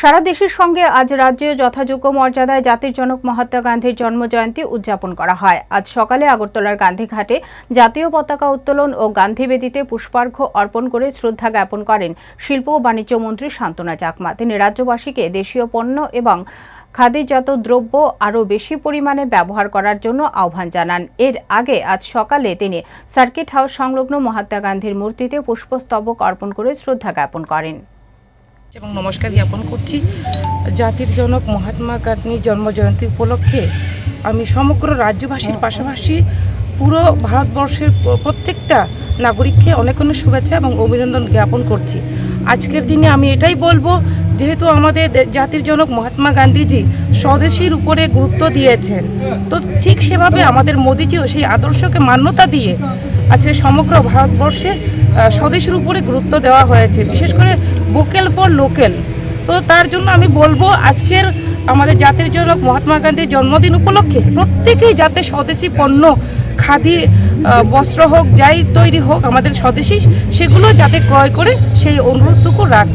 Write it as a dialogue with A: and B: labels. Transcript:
A: সারা দেশের সঙ্গে আজ রাজ্যে যথাযোগ্য মর্যাদায় জাতির জনক মহাত্মা গান্ধীর জন্মজয়ন্তী উদযাপন করা হয়। আজ সকালে আগরতলার গান্ধীঘাটে জাতীয় পতাকা উত্তোলন ও গান্ধী বেদিতে পুষ্পার্ঘ্য অর্পণ করে শ্রদ্ধা জ্ঞাপন করেন শিল্প ও বাণিজ্য মন্ত্রী শান্তনা চাকমা। তিনি রাজ্যবাসীকে দেশীয় পণ্য এবং খাদিজাত দ্রব্য আরও বেশি পরিমাণে ব্যবহার করার জন্য আহ্বান জানান। এর আগে আজ সকালে তিনি সার্কিট হাউস সংলগ্ন মহাত্মা গান্ধীর মূর্তিতে পুষ্পস্তবক অর্পণ করে শ্রদ্ধা জ্ঞাপন করেন।
B: এবং নমস্কার জ্ঞাপন করছি জাতির জনক মহাত্মা গান্ধীর জন্মজয়ন্তী উপলক্ষে। আমি সমগ্র রাজ্যবাসীর পাশাপাশি পুরো ভারতবর্ষের প্রত্যেকটা নাগরিককে অনেক অনেক শুভেচ্ছা এবং অভিনন্দন জ্ঞাপন করছি। আজকের দিনে আমি এটাই বলব, যেহেতু আমাদের জাতির জনক মহাত্মা গান্ধীজি স্বদেশীর উপরে গুরুত্ব দিয়েছেন, তো ঠিক সেভাবে আমাদের মোদিজিও সেই আদর্শকে মান্যতা দিয়ে আজকে সমগ্র ভারতবর্ষে স্বদেশের উপরে গুরুত্ব দেওয়া হয়েছে। বিশেষ করে ভোকেল ফর লোকাল তো তার জন্য আমি বলব আজকের আমাদের জাতির জনক মহাত্মা গান্ধীর জন্মদিন উপলক্ষে প্রত্যেকেই যাতে স্বদেশি পণ্য, খাদি বস্ত্র হোক, যাই তৈরি হোক, আমাদের স্বদেশি, সেগুলো যাতে ক্রয় করে সেই অনুরোধটুকু রাখছি।